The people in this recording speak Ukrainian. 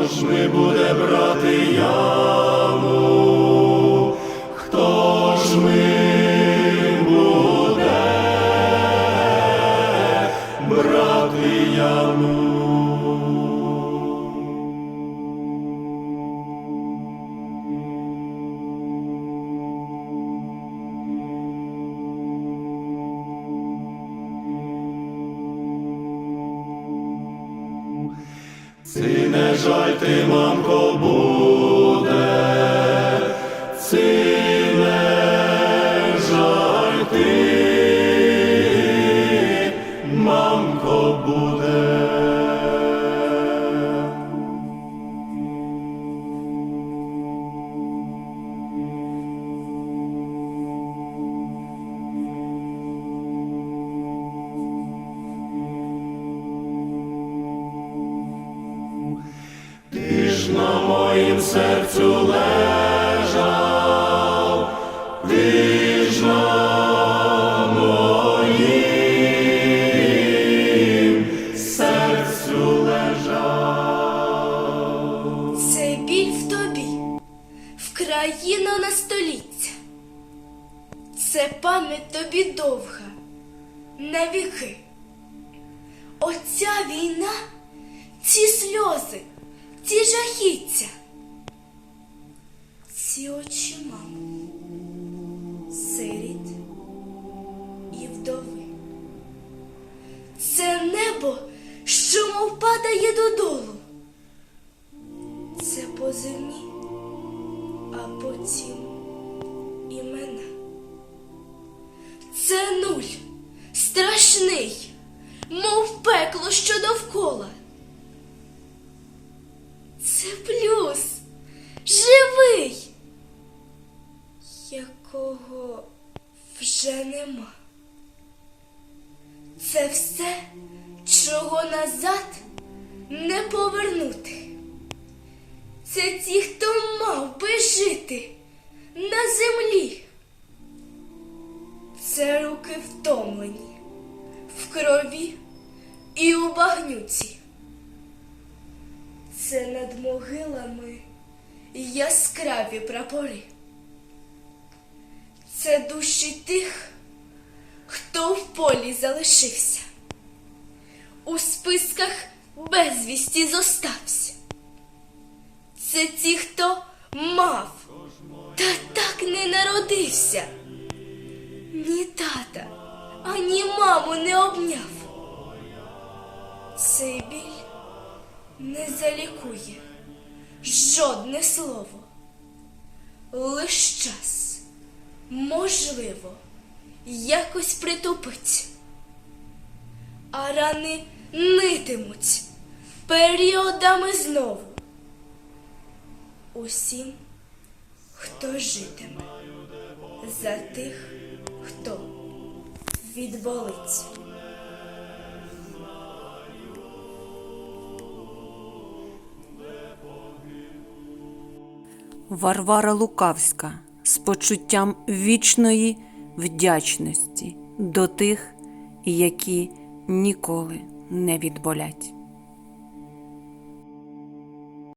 Тож ми буде брати яму, Ці не жаль ти, мамко, буде, На моїм серцю лежав, на моїм серцю лежав. Цей біль в тобі, в країну на століття. Це пам'ять тобі довга, на віки. Оця війна, ці сльози, ці жахіття, ці очі мами, сиріт і вдови. Це небо, що мов падає додолу. Це позивні, а потім імена. Це нуль, страшний, мов пекло, що довкола. Це плюс, живий, якого вже нема. Це все, чого назад не повернути. Це ті, хто мав би жити на землі. Це руки втомлені в крові і у багнюці. Це над могилами яскраві прапори. Це душі тих, хто в полі залишився, у списках безвісті зостався. Це ті, хто мав, та так не народився. Ні тата, ані маму не обняв. Цей біль не залікує жодне слово. Лиш час, можливо, якось притупить, а рани нитимуть періодами знову усім, хто житиме, за тих, хто відволиться. Варвара Лукавська з почуттям вічної вдячності до тих, які ніколи не відболять.